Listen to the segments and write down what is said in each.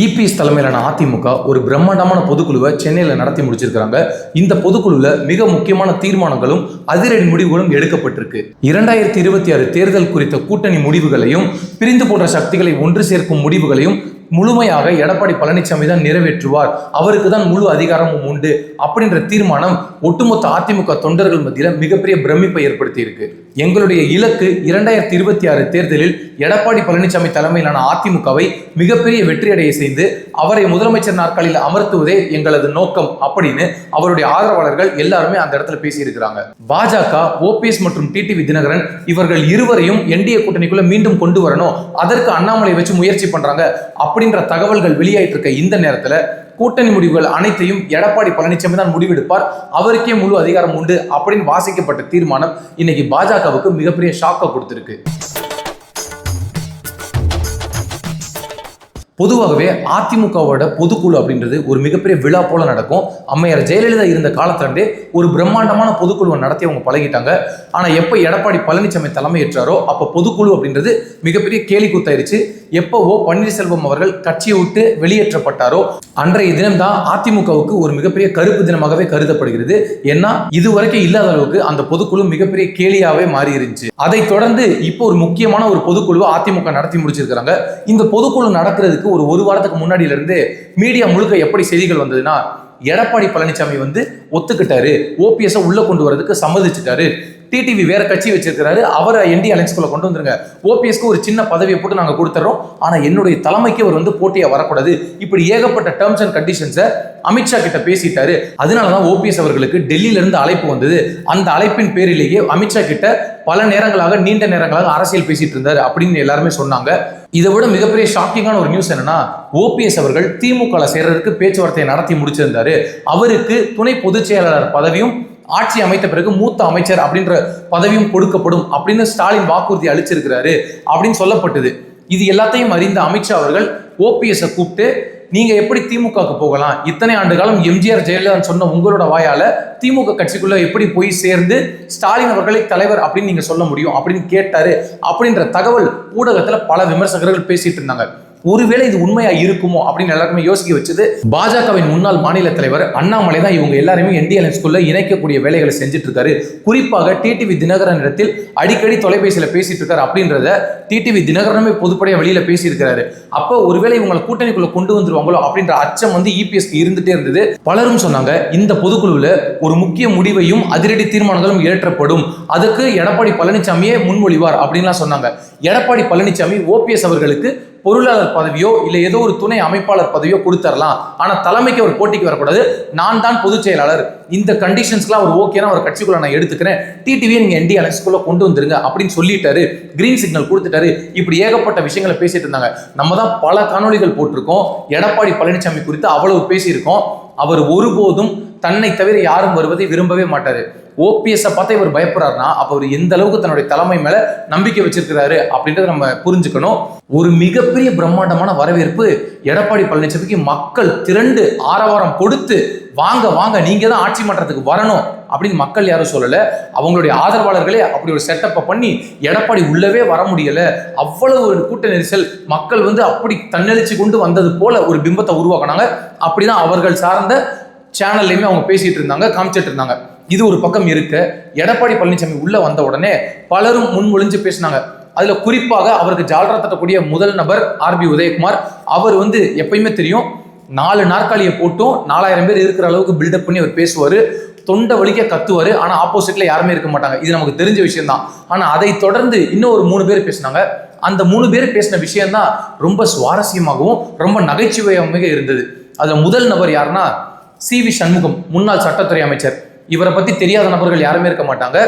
EPS தலைமையிலான அதிமுக ஒரு பிரம்மாண்டமான பொதுக்குழுவை சென்னையில் நடத்தி முடிச்சிருக்கிறாங்க. இந்த பொதுக்குழுவில் மிக முக்கியமான தீர்மானங்களும் அதிரடி முடிவுகளும் எடுக்கப்பட்டிருக்கு. இரண்டாயிரத்தி இருபத்தி ஆறு தேர்தல் குறித்த கூட்டணி முடிவுகளையும் பிரிந்து போன்ற சக்திகளை ஒன்று சேர்க்கும் முடிவுகளையும் முழுமையாக எடப்பாடி பழனிசாமி தான் நிறைவேற்றுவார். அவருக்கு தான் முழு அதிகாரமும் உண்டு. அப்படின்ற தீர்மானம் ஒட்டுமொத்த அதிமுக தொண்டர்கள் மத்தியில் மிகப்பெரிய பிரமிப்பை ஏற்படுத்தி இருக்கு எங்களுடைய இலக்கு இரண்டாயிரத்தி இருபத்தி ஆறு தேர்தலில் எடப்பாடி பழனிசாமி தலைமையிலான அதிமுகவை மிகப்பெரிய வெற்றியடைய செய்து அவரை முதலமைச்சர் நாற்காலியில் அமர்த்துவதே எங்களது நோக்கம் அப்படின்னு அவருடைய ஆதரவாளர்கள் எல்லாருமே அந்த இடத்துல பேசியிருக்கிறாங்க. பாஜக ஓபிஎஸ் மற்றும் டிடிவி தினகரன் இவர்கள் இருவரையும் என்டிஏ கூட்டணிக்குள்ள மீண்டும் கொண்டு வரணும். அதற்கு அண்ணாமலை வச்சு முயற்சி பண்றாங்க. அப்படின்ற தகவல்கள் வெளியாயிட்டு இருக்க இந்த நேரத்துல கூட்டணி முடிவுகள் அனைத்தையும் எடப்பாடி பழனிசாமி தான் முடிவெடுப்பார். அவருக்கே முழு அதிகாரம் உண்டு அப்படின்னு வாசிக்கப்பட்ட தீர்மானம் இன்னைக்கு பாஜகவுக்கு மிகப்பெரிய ஷாக்கை கொடுத்திருக்கு. பொதுவாகவே அதிமுகவோட பொதுக்குழு அப்படின்றது ஒரு மிகப்பெரிய விழா போல நடக்கும். அம்மையார் ஜெயலலிதா இருந்த காலத்திலே ஒரு பிரம்மாண்டமான பொதுக்குழுவை நடத்தி அவங்க பழகிட்டாங்க. ஆனால் எப்போ எடப்பாடி பழனிசாமி தலைமையேற்றாரோ அப்போ பொதுக்குழு அப்படின்றது மிகப்பெரிய கேலி கூத்தாயிருச்சு எப்போ ஓ பன்னீர்செல்வம் அவர்கள் கட்சியை விட்டு வெளியேற்றப்பட்டாரோ அன்றைய தினம்தான் அதிமுகவுக்கு ஒரு மிகப்பெரிய கருப்பு தினமாகவே கருதப்படுகிறது. ஏன்னா இதுவரைக்கும் இல்லாத அளவுக்கு அந்த பொதுக்குழு மிகப்பெரிய கேலியாவே மாறி இருந்துச்சு அதை தொடர்ந்து இப்போ ஒரு முக்கியமான ஒரு பொதுக்குழுவை அதிமுக நடத்தி முடிச்சிருக்கிறாங்க. இந்த பொதுக்குழு நடக்கிறதுக்கு ஒரு ஒரு வாரத்துக்கு முன்னாடியில இருந்து மீடியா முழுக்க எப்படி செய்திகள் வந்ததுன்னா எடப்பாடி பழனிசாமி வந்து ஒத்துக்கிட்டாரு. ஓபிஎஸ் உள்ள கொண்டு வரதுக்கு சம்மதிச்சிட்டாரு. டிடிவி வேற கட்சி வச்சிருக்கிறாரு. அவரை என்டி அலைன்ஸ்குள்ள கொண்டு வந்துருங்க. ஓபிஎஸ்க்கு ஒரு சின்ன பதவியை போட்டு நாங்க கொடுத்துறோம். ஆனா என்னுடைய தலைமைக்கு அவர் வந்து போட்டியா வரக்கூடாது. இப்படி ஏகப்பட்ட டேர்ம்ஸ் அண்ட் கண்டிஷன்ஸை அமித்ஷா கிட்ட பேசிட்டாரு. அதனால தான் ஓபிஎஸ் அவர்களுக்கு டெல்லியில இருந்து அழைப்பு வந்தது. அந்த அழைப்பின் பேரிலேயே அமித்ஷா கிட்ட பல நேரங்களாக நீண்ட நேரங்களாக அரசியல் பேசிட்டு இருந்தாரு அப்படின்னு எல்லாருமே சொன்னாங்க. இதை விட மிகப்பெரிய ஷாக்கிங்கான ஒரு நியூஸ் என்னன்னா ஓபிஎஸ் அவர்கள் திமுக சேர்றதுக்கு பேச்சுவார்த்தையை நடத்தி முடிச்சிருந்தாரு. அவருக்கு துணை பொதுச் செயலாளர் பதவியும் ஆட்சி அமைத்த பிறகு மூத்த அமைச்சர் அப்படின்ற பதவியும் கொடுக்கப்படும் அப்படின்னு ஸ்டாலின் வாக்குறுதி அளிச்சிருக்கிறாரு அப்படின்னு சொல்லப்பட்டது. இது எல்லாத்தையும் அறிந்த அமித்ஷா அவர்கள் ஓபிஎஸ் கூப்பிட்டு நீங்க எப்படி திமுகவுக்கு போகலாம்? இத்தனை ஆண்டு காலம் எம்ஜிஆர் ஜெயலலிதா சொன்ன உங்களோட வாயால திமுக கட்சிக்குள்ள எப்படி போய் சேர்ந்து ஸ்டாலின் அவர்களை தலைவர் அப்படின்னு நீங்க சொல்ல முடியும்? அப்படின்னு கேட்டாரு. அப்படின்ற தகவல் ஊடகத்துல பல விமர்சகர்கள் பேசிட்டு இருந்தாங்க. ஒருவேளை இது உண்மையா இருக்குமோ அப்படின்னு எல்லாருமே யோசிக்க வச்சது பாஜகவின் முன்னாள் மாநில தலைவர் அண்ணாமலை தான் இவங்க எல்லாருமே என்டிஎல் ஸ்கூல்ல இணைக்கக்கூடிய வேலைகளை செஞ்சுட்டு இருக்காரு குறிப்பாக டிடிவி தினகரன் இடத்தில் அடிக்கடி தொலைபேசியில பேசிட்டு இருக்காரு அப்படின்றத டிடிவி தினகரனுமே பொதுப்படையா வெளியில பேசியிருக்கிறாரு. அப்போ ஒருவேளை இவங்களை கூட்டணிக்குள்ள கொண்டு வந்துருவாங்களோ அப்படின்ற அச்சம் வந்து இபிஎஸ்க்கு இருந்துட்டே இருந்தது. பலரும் சொன்னாங்க இந்த பொதுக்குழுவில் ஒரு முக்கிய முடிவையும் அதிரடி தீர்மானங்களும் ஏற்றப்படும். அதுக்கு எடப்பாடி பழனிசாமியே முன்மொழிவார் அப்படின்லாம் சொன்னாங்க. எடப்பாடி பழனிசாமி ஓபிஎஸ் அவர்களுக்கு பொருளாளர் பதவியோ இல்லை ஏதோ ஒரு துணை அமைப்பாளர் பதவியோ கொடுத்துடலாம் ஆனால் தலைமைக்கு அவர் போட்டிக்கு வரக்கூடாது. நான் தான் பொதுச் செயலாளர். இந்த கண்டிஷன்ஸ்லாம் அவர் ஓகேனா ஒரு கட்சிக்குள்ள நான் எடுத்துக்கிறேன். டிடிவியை நீங்கள் என்டி அலெக்ஸ்குள்ளே கொண்டு வந்துருங்க அப்படின்னு சொல்லிட்டாரு. கிரீன் சிக்னல் கொடுத்துட்டாரு. இப்படி ஏகப்பட்ட விஷயங்களை பேசிட்டு இருந்தாங்க. நம்ம தான் பல காணொளிகள் போட்டிருக்கோம். எடப்பாடி பழனிசாமி குறித்து அவ்வளவு பேசியிருக்கோம். அவர் ஒருபோதும் தன்னை தவிர யாரும் வருவதை விரும்பவே மாட்டாரு. ஓபிஎஸ்ஸை பார்த்து இவர் பயப்படுறாருன்னா அப்போ அவர் எந்த அளவுக்கு தன்னுடைய தலைமை மேலே நம்பிக்கை வச்சிருக்கிறாரு அப்படின்றத நம்ம புரிஞ்சுக்கணும். ஒரு மிகப்பெரிய பிரம்மாண்டமான வரவேற்பு எடப்பாடி பழனிசாமிக்கு மக்கள் திரண்டு ஆரவாரம் கொடுத்து வாங்க வாங்க நீங்க தான் ஆட்சி மன்றத்துக்கு வரணும் அப்படின்னு மக்கள் யாரும் சொல்லலை. அவங்களுடைய ஆதரவாளர்களே அப்படி ஒரு செட்டப்பை பண்ணி எடப்பாடி உள்ளவே வர முடியலை. அவ்வளவு ஒரு கூட்ட நெரிசல் மக்கள் வந்து அப்படி தன்னெழுச்சி கொண்டு வந்தது போல ஒரு பிம்பத்தை உருவாக்குனாங்க. அப்படிதான் அவர்கள் சார்ந்த சேனல்லையுமே அவங்க பேசிட்டு இருந்தாங்க காமிச்சிட்டு இருந்தாங்க. இது ஒரு பக்கம் இருக்க. எடப்பாடி பழனிசாமி உள்ள வந்த உடனே பலரும் முன்மொழிஞ்சு பேசினாங்க. அதுல குறிப்பாக அவருக்கு ஜால்ரா தட்டக்கூடிய முதல் நபர் ஆர் பி உதயகுமார். அவர் வந்து எப்பயுமே தெரியும் நாலு நாற்காலியை போட்டும் நாலாயிரம் பேர் இருக்கிற அளவுக்கு பில்டப் பண்ணி அவர் பேசுவார். தொண்டை வலிக்க கத்துவார். ஆனால் ஆப்போசிட்ல யாருமே இருக்க மாட்டாங்க. இது நமக்கு தெரிஞ்ச விஷயம் தான் ஆனால் அதை தொடர்ந்து இன்னும் ஒரு மூணு பேர் பேசினாங்க. அந்த மூணு பேர் பேசின விஷயம்தான் ரொம்ப சுவாரஸ்யமாகவும் ரொம்ப நகைச்சுவையாகவும் இருந்தது. அதுல முதல் நபர் யாருன்னா சி வி சண்முகம் முன்னாள் சட்டத்துறை அமைச்சர். இவரை பத்தி தெரியாத நபர்கள் யாருமே இருக்க மாட்டாங்க.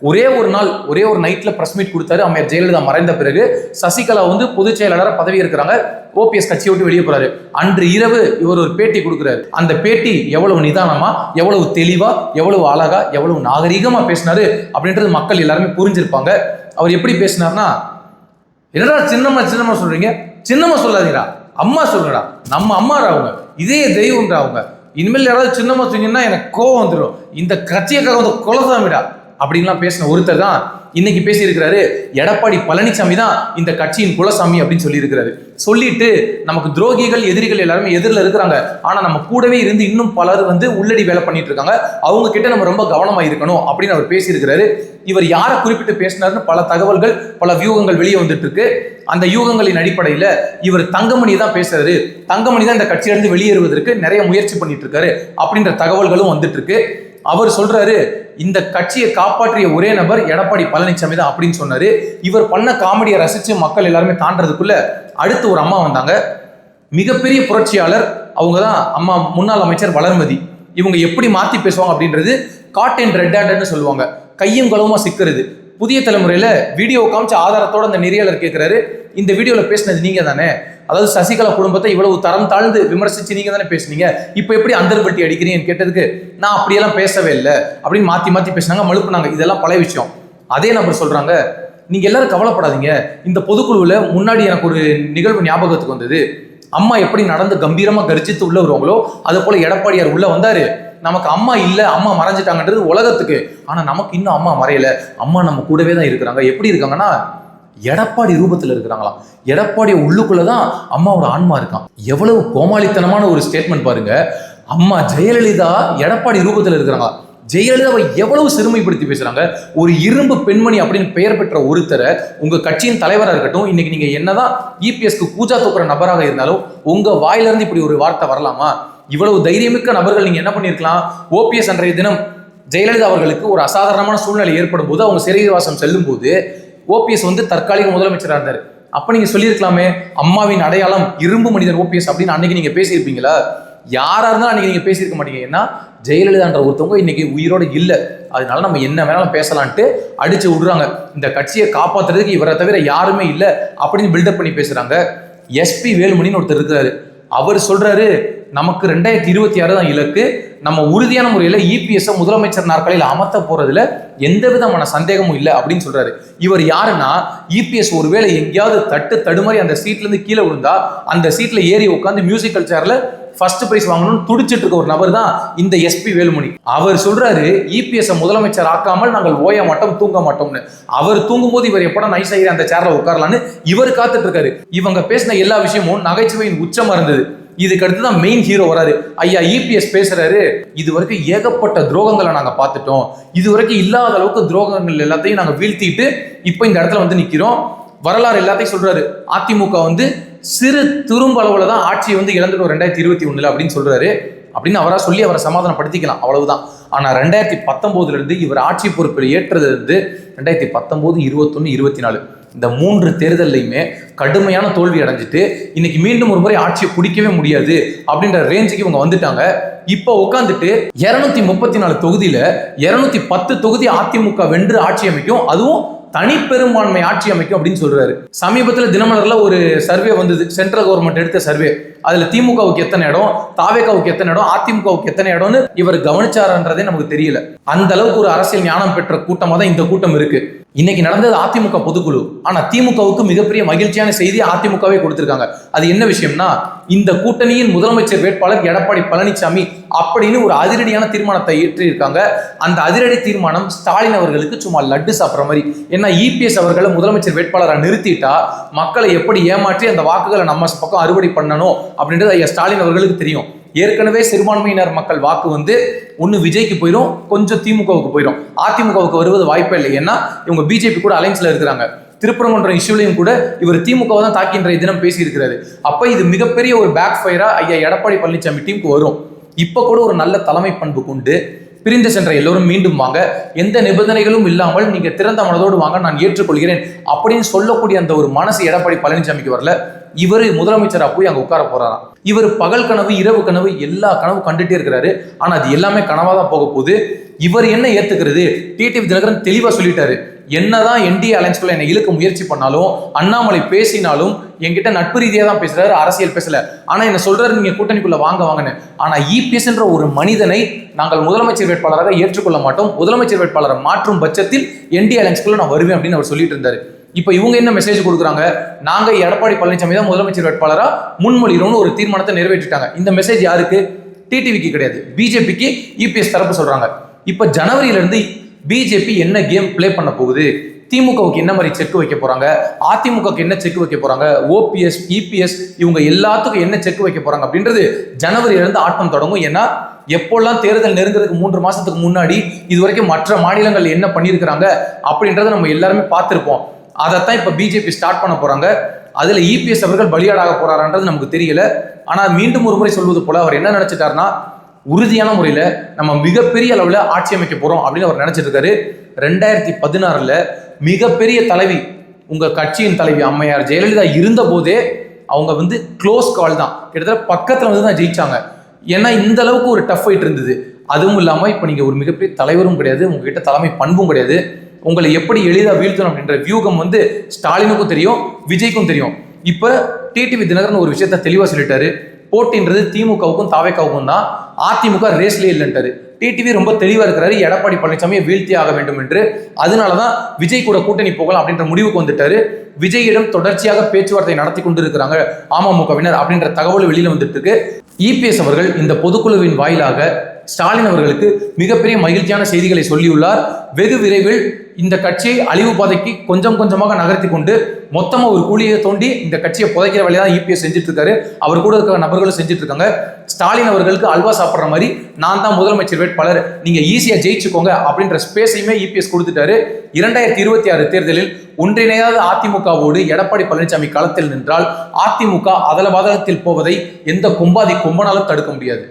ஒரே ஒரு நாள் ஒரே ஒரு நைட்ல பிரஸ் மீட் கொடுத்தாரு அம்மையார் ஜெயலலிதா. மறைந்த பிறகு சசிகலா வந்து பொதுச் செயலாளராக பதவி இருக்கிறாங்க ஓபிஎஸ் கட்சியை விட்டு வெளியே போறாரு. அன்று இரவு இவர் ஒரு பேட்டி கொடுக்குறாரு. அந்த பேட்டி எவ்வளவு நிதானமா எவ்வளவு தெளிவா எவ்வளவு அழகா எவ்வளவு நாகரீகமா பேசினாரு அப்படின்றது மக்கள் எல்லாருமே புரிஞ்சிருப்பாங்க. அவர் எப்படி பேசினார்னா என்னடா சின்னம்மா சின்னம்மா சொல்றீங்க? சின்னம்மா சொல்லாதீங்கடா. அம்மா சொல்லுங்கடா நம்ம அம்மாடா அவங்க. இதே தெய்வம்டா அவங்க. இனிமேல் யாராவது சின்னமாக சொன்னீங்கன்னா எனக்கு கோவம் வந்துடும் இந்த கட்சியக்காக வந்து குலசாமிடா அப்படின்லாம் பேசின ஒருத்தர் தான் இன்னைக்கு பேசியிருக்கிறாரு. எடப்பாடி பழனிசாமி தான் இந்த கட்சியின் குலசாமி அப்படின்னு சொல்லியிருக்கிறாரு. சொல்லிட்டு நமக்கு துரோகிகள் எதிரிகள் எல்லாருமே எதிரில் இருக்கிறாங்க. ஆனால் நம்ம கூடவே இருந்து இன்னும் பலர் வந்து உள்ளடி வேலை பண்ணிட்டு இருக்காங்க. அவங்க கிட்ட நம்ம ரொம்ப கவனமாக இருக்கணும் அப்படின்னு அவர் பேசியிருக்கிறாரு. இவர் யாரை குறிப்பிட்டு பேசினாருன்னு பல தகவல்கள் பல வியூகங்கள் வெளியே வந்துட்டு இருக்கு. அந்த யூகங்களின் அடிப்படையில் இவர் தங்கமணி தான் பேசுறாரு. தங்கமணி தான் இந்த கட்சியிலிருந்து வெளியேறுவதற்கு நிறைய முயற்சி பண்ணிட்டு இருக்காரு அப்படின்ற தகவல்களும் வந்துட்டு இருக்கு. அவர் சொல்றாரு இந்த கட்சியை காப்பாற்றிய ஒரே நபர் எடப்பாடி பழனிசாமி தான் அப்படின்னு சொன்னாரு. இவர் பண்ண காமெடியை ரசிச்சு மக்கள் எல்லாருமே தாண்டதுக்குள்ள அடுத்து ஒரு அம்மா வந்தாங்க. மிகப்பெரிய புரட்சியாளர் அவங்க தான் அம்மா முன்னாள் அமைச்சர் வளர்மதி. இவங்க எப்படி மாத்தி பேசுவாங்க அப்படின்றது காட் அண்ட் ரெட் ஹேண்டட்னு சொல்லுவாங்க. கையும் களவுமா சிக்கிறது. புதிய தலைமுறையில் வீடியோ காமிச்ச ஆதாரத்தோட அந்த நெறியாளர் கேட்குறாரு இந்த வீடியோவில் பேசினது நீங்கள் தானே? அதாவது சசிகலா குடும்பத்தை இவ்வளவு தரம் தாழ்ந்து விமர்சிச்சு நீங்கள் தானே பேசுனீங்க. இப்போ எப்படி அந்தர்பட்டி அடிக்கிறீங்கன்னு கேட்டதுக்கு நான் அப்படியெல்லாம் பேசவே இல்லை. அப்படின்னு மாற்றி மாற்றி பேசினாங்க மழுப்புனாங்க. இதெல்லாம் பழைய விஷயம். அதே நபர் சொல்கிறாங்க நீங்கள் எல்லாரும் கவலைப்படாதீங்க. இந்த பொதுக்குழுவில் முன்னாடி எனக்கு ஒரு நிகழ்வு ஞாபகத்துக்கு வந்தது. அம்மா எப்படி நடந்து கம்பீரமாக கர்ஜித்து உள்ள வருவாங்களோ அது போல் எடப்பாடியார் உள்ளே வந்தார். நமக்கு அம்மா இல்லை அம்மா மறைஞ்சிட்டாங்கன்றது உலகத்துக்கு. ஆனால் நமக்கு இன்னும் அம்மா மறையல. அம்மா நம்ம கூடவே தான் இருக்கிறாங்க. எப்படி இருக்காங்கன்னா எடப்பாடி ரூபத்தில் இருக்கிறாங்களாம். எடப்பாடி உள்ளுக்குள்ளதான் அம்மாவோட ஆன்மா இருக்கான் எவ்வளவு கோமாளித்தனமான ஒரு ஸ்டேட்மெண்ட் பாருங்க. அம்மா ஜெயலலிதா எடப்பாடி ரூபத்தில் இருக்கிறாங்களா? ஜெயலலிதாவை எவ்வளவு சிறுமைப்படுத்தி பேசுறாங்க? ஒரு இரும்பு பெண்மணி அப்படின்னு பெயர் பெற்ற ஒருத்தரை உங்க கட்சியின் தலைவராக இருக்கட்டும் இன்னைக்கு நீங்க என்னதான் இபிஎஸ்க்கு பூஜா தூக்குற நபராக இருந்தாலும் உங்க வாயிலிருந்து இப்படி ஒரு வார்த்தை வரலாமா? இவ்வளவு தைரியமிக்க நபர்கள் நீங்க என்ன பண்ணிருக்கலாம்? ஓபிஎஸ் அன்றைய தினம் ஜெயலலிதா அவர்களுக்கு ஒரு அசாதாரணமான சூழ்நிலை ஏற்படும் போது அவங்க சிறைவாசம் செல்லும் போது ஓபிஎஸ் வந்து தற்காலிக முதலமைச்சராக இருந்தார். அப்ப நீங்க சொல்லியிருக்கலாமே அம்மாவின் அடையாளம் இரும்பு மனிதர் ஓபிஎஸ் அப்படின்னு அன்னைக்கு நீங்க பேசியிருப்பீங்களா? யாரா இருந்தாலும் அன்னைக்கு நீங்க பேசியிருக்க மாட்டீங்க. ஏன்னா ஜெயலலிதான்ற ஒருத்தவங்க இன்னைக்கு உயிரோடு இல்லை. அதனால நம்ம என்ன வேணாலும் பேசலான்ட்டு அடிச்சு விடுறாங்க. இந்த கட்சியை காப்பாத்துறதுக்கு இவரை தவிர யாருமே இல்லை அப்படின்னு பில்டப் பண்ணி பேசுறாங்க. எஸ்பி வேலுமணின்னு ஒருத்தர் இருக்கிறாரு. அவர் சொல்றாரு நமக்கு ரெண்டாயிரத்தி இருபத்தி ஆறு தான் இலக்கு. நம்ம உறுதியான முறையில் இபிஎஸ் முதலமைச்சர் நாற்காலியில் அமர்த்த போறதுல எந்த விதமான சந்தேகமும் இல்லை அப்படின்னு சொல்றாரு. இவர் யாருன்னா இபிஎஸ் ஒருவேளை எங்கேயாவது தட்டு தடுமாறி அந்த சீட்ல இருந்து கீழே விழுந்தா அந்த சீட்ல ஏறி உட்காந்து மியூசிக்கல் சேர்ல ஃபர்ஸ்ட் பிரைஸ் வாங்கணும்னு துடிச்சிட்டு இருக்க ஒரு நபர் தான் இந்த எஸ்பி வேலுமணி. அவர் சொல்றாரு இபிஎஸ் முதலமைச்சர் ஆக்காமல் நாங்கள் ஓய மாட்டோம் தூங்க மாட்டோம்னு. அவர் தூங்கும்போது இவர் எப்படா நைஸ் ஆகிற அந்த சேர்ல உட்காரலான்னு இவர் காத்துட்டு இருக்காரு. இவங்க பேசின எல்லா விஷயமும் நகைச்சுவையின் உச்சமா இருந்தது இதுக்கு அடுத்து தான் மெயின் ஹீரோ வராரு. ஐயா இபிஎஸ் பேசுறாரு. இது வரைக்கும் ஏகப்பட்ட துரோகங்களை நாங்க பார்த்துட்டோம். இது வரைக்கும் இல்லாத அளவுக்கு துரோகங்கள் எல்லாத்தையும் நாங்க வீழ்த்திட்டு இப்போ இந்த இடத்துல வந்து நிக்கிறோம். வரலாறு எல்லாத்தையும் சொல்றாரு. அதிமுக வந்து சிறு துரும்பளவுல தான் ஆட்சியை வந்து இழந்துட்டோம் ரெண்டாயிரத்தி இருபத்தி ஒண்ணுல அப்படின்னு சொல்றாரு. அப்படின்னு அவரா சொல்லி அவரை சமாதானப்படுத்திக்கலாம். அவ்வளவுதான். ஆனா ரெண்டாயிரத்தி பத்தொன்பதுல இருந்து இவர் ஆட்சி பொறுப்பில் ஏற்றதுலேருந்து ரெண்டாயிரத்தி பத்தொன்பது இருபத்தொன்னு இருபத்தி நாலு இந்த மூன்று தேர்தல்லையுமே கடுமையான தோல்வி அடைஞ்சிட்டு இன்னைக்கு மீண்டும் ஒரு முறை ஆட்சியை பிடிக்கவே முடியாது அப்படின்ற ரேஞ்சுக்கு இவங்க வந்துட்டாங்க. இப்போ உட்காந்துட்டு இருநூத்தி முப்பத்தி நாலு தொகுதியில இருநூத்தி பத்து தொகுதி அதிமுக வென்று ஆட்சி அமைக்கும். அதுவும் தனிப்பெரும்பான்மை ஆட்சி அமைக்கும் அப்படின்னு சொல்றாரு. சமீபத்தில் தினமலர்ல ஒரு சர்வே வந்தது. சென்ட்ரல் கவர்மெண்ட் எடுத்த சர்வே அதுல திமுகவுக்கு எத்தனை இடம் தாவேகாவுக்கு எத்தனை இடம் அதிமுகவுக்கு எத்தனை இடம்னு இவர் கவனிச்சாரன்றதே நமக்கு தெரியல. அந்த அளவுக்கு ஒரு அரசியல் ஞானம் பெற்ற கூட்டமாக தான் இந்த கூட்டம் இருக்கு. இன்னைக்கு நடந்தது அதிமுக பொதுக்குழு. ஆனா திமுகவுக்கு மிகப்பெரிய மகிழ்ச்சியான செய்தி அதிமுகவே கொடுத்திருக்காங்க. அது என்ன விஷயம்னா இந்த கூட்டணியின் முதலமைச்சர் வேட்பாளர் எடப்பாடி பழனிசாமி அப்படின்னு ஒரு அதிரடியான தீர்மானத்தை இயற்றியிருக்காங்க அந்த அதிரடி தீர்மானம் ஸ்டாலின் அவர்களுக்கு சும்மா லட்டு சாப்பிட்ற மாதிரி. ஏன்னா இபிஎஸ் அவர்களை முதலமைச்சர் வேட்பாளராக நிறுத்திட்டா மக்களை எப்படி ஏமாற்றி அந்த வாக்குகளை நம்ம பக்கம் அறுவடை பண்ணணும் அப்படின்றது ஐயா ஸ்டாலின் அவர்களுக்கு தெரியும். ஏற்கனவே சிறுபான்மையினர் மக்கள் வாக்கு வந்து ஒன்று விஜய்க்கு போயிடும் கொஞ்சம் திமுகவுக்கு போயிடும் அதிமுகவுக்கு வருவது வாய்ப்பே இல்லை. ஏன்னா இவங்க பிஜேபி கூட அலைன்ஸ்ல இருக்கிறாங்க. திருப்பரங்குன்றம் இஷ்யூலையும் கூட இவர் திமுகவை தான் தாக்கின்ற தினம் பேசியிருக்கிறாரு. அப்ப இது மிகப்பெரிய ஒரு பேக் ஃபயரா ஐயா எடப்பாடி பழனிசாமி டீமுக்கு வரும். இப்போ கூட ஒரு நல்ல தலைமை பண்பு கொண்டு பிரிந்து சென்ற எல்லோரும் மீண்டும் வாங்க. எந்த நிபந்தனைகளும் இல்லாமல் நீங்க திறந்த மனதோடு வாங்க நான் ஏற்றுக்கொள்கிறேன். அப்படின்னு சொல்லக்கூடிய அந்த ஒரு மனசு எடப்பாடி பழனிசாமிக்கு வரல. இவர் முதலமைச்சராக போய் அங்கே உட்கார போறாராம் இவர் பகல் கனவு இரவு கனவு எல்லா கனவு கண்டுட்டே இருக்கிறாரு. ஆனால் அது எல்லாமே கனவாக தான் போக போகுது. இவர் என்ன ஏத்துக்கிறது? டிடிவி தினகரன் தெளிவாக சொல்லிட்டாரு. என்னதான் என்டிஏ அலைன்ஸ்குள்ள என்னை இழுக்க முயற்சி பண்ணாலும் அண்ணாமலை பேசினாலும் என்கிட்ட நட்பு ரீதியாக தான் பேசுறாரு அரசியல் பேசல. ஆனா என்ன சொல்றாரு நீங்க கூட்டணிக்குள்ள வாங்க வாங்கன்னு. ஆனா இபிஎஸ்ன்ற ஒரு மனிதனை நாங்கள் முதலமைச்சர் வேட்பாளராக ஏற்றுக்கொள்ள மாட்டோம். முதலமைச்சர் வேட்பாளரை மாற்றும் பட்சத்தில் என்டிஏ அலைன்ஸ்குள்ள நான் வருவேன் அப்படின்னு அவர் சொல்லிட்டு இருந்தாரு. இப்போ இவங்க என்ன மெசேஜ் கொடுக்குறாங்க? நாங்க எடப்பாடி பழனிசாமி தான் முதலமைச்சர் வேட்பாளரா? முன்மொழிகிறோம்னு ஒரு தீர்மானத்தை நிறைவேற்றிட்டாங்க. இந்த மெசேஜ் யாருக்கு? டிடிவிக்கு கிடையாது. பிஜேபிக்கு இபிஎஸ் தரப்பு சொல்றாங்க. இப்போ ஜனவரியிலிருந்து பிஜேபி என்ன கேம் ப்ளே பண்ண போகுது? திமுகவுக்கு என்ன மாதிரி செக் வைக்க போறாங்க? அதிமுகவுக்கு என்ன செக் வைக்க போறாங்க? ஓபிஎஸ் இபிஎஸ் இவங்க எல்லாத்துக்கும் என்ன செக் வைக்க போறாங்க அப்படின்றது ஜனவரியில இருந்து ஆட்டம் தொடங்கும். ஏன்னா எப்போல்லாம் தேர்தல் நெருங்குறதுக்கு மூன்று மாசத்துக்கு முன்னாடி இது வரைக்கும் மற்ற மாநிலங்கள் என்ன பண்ணியிருக்கிறாங்க அப்படின்றத நம்ம எல்லாருமே பார்த்துருப்போம். அதைத்தான் இப்போ பிஜேபி ஸ்டார்ட் பண்ண போகிறாங்க அதில் இபிஎஸ் அவர்கள் பலியாடாக போகிறாரான்றது நமக்கு தெரியல. ஆனால் மீண்டும் ஒரு முறை சொல்வது போல் அவர் என்ன நினச்சிட்டாருன்னா உறுதியான முறையில் நம்ம மிகப்பெரிய அளவில் ஆட்சி அமைக்க போகிறோம் அப்படின்னு அவர் நினைச்சிட்டு இருக்காரு ரெண்டாயிரத்தி பதினாறில் மிகப்பெரிய தலைவி உங்கள் கட்சியின் தலைவி அம்மையார் ஜெயலலிதா இருந்த போதே அவங்க வந்து க்ளோஸ் கால் தான். கிட்டத்தட்ட பக்கத்தில் வந்து தான் ஜெயிச்சாங்க. ஏன்னா இந்த அளவுக்கு ஒரு டஃப் ஃபைட் இருந்தது. அதுவும் இல்லாமல் இப்போ நீங்கள் ஒரு மிகப்பெரிய தலைவரும் கிடையாது. உங்ககிட்ட தலைமை பண்பும் கிடையாது. உங்களை எப்படி எளிதாக வீழ்த்தணும் அப்படின்ற வியூகம் வந்து ஸ்டாலினுக்கும் தெரியும் விஜய்க்கும் தெரியும். இப்போ டிடிவி தினகரன் ஒரு விஷயத்த தெளிவாக சொல்லிட்டாரு. போட்டின்றது திமுகவுக்கும் தாவேக்காவுக்கும் தான். அதிமுக ரேஸ்லேயே இல்லைன்ட்டாரு. டிடிவி ரொம்ப தெளிவாக இருக்கிறாரு. எடப்பாடி பழனிசாமியை வீழ்த்தி ஆக வேண்டும் என்று. அதனால தான் விஜய் கூட கூட்டணி போகலாம் அப்படின்ற முடிவுக்கு வந்துட்டாரு. விஜயிடம் தொடர்ச்சியாக பேச்சுவார்த்தை நடத்தி கொண்டு இருக்கிறாங்க அமமுகவினர் அப்படின்ற தகவல் வெளியில வந்துட்டு இருக்கு இபிஎஸ் அவர்கள் இந்த பொதுக்குழுவின் வாயிலாக ஸ்டாலின் அவர்களுக்கு மிகப்பெரிய மகிழ்ச்சியான செய்திகளை சொல்லியுள்ளார். வெகு விரைவில் இந்த கட்சியை அழிவு பாதைக்கு கொஞ்சம் கொஞ்சமாக நகர்த்தி கொண்டு மொத்தமாக ஒரு குழியை தோண்டி இந்த கட்சியை புதைக்கிற வேலையை தான் இபிஎஸ் செஞ்சுட்டு இருக்காரு அவர் கூட இருக்கிற நபர்களும் செஞ்சுட்டு இருக்காங்க ஸ்டாலின் அவர்களுக்கு அல்வா சாப்பிட்ற மாதிரி நான் தான் முதலமைச்சர் வேட்பாளர். நீங்கள் ஈஸியாக ஜெயிச்சுக்கோங்க அப்படின்ற ஸ்பேஸையுமே இபிஎஸ் கொடுத்துட்டாரு. இரண்டாயிரத்தி இருபத்தி ஆறு தேர்தலில் ஒன்றிணையாத அதிமுகவோடு எடப்பாடி பழனிசாமி களத்தில் நின்றால் அதிமுக அதல பாதகத்தில் போவதை எந்த கொம்பாதி கொம்பனாலும் தடுக்க முடியாது.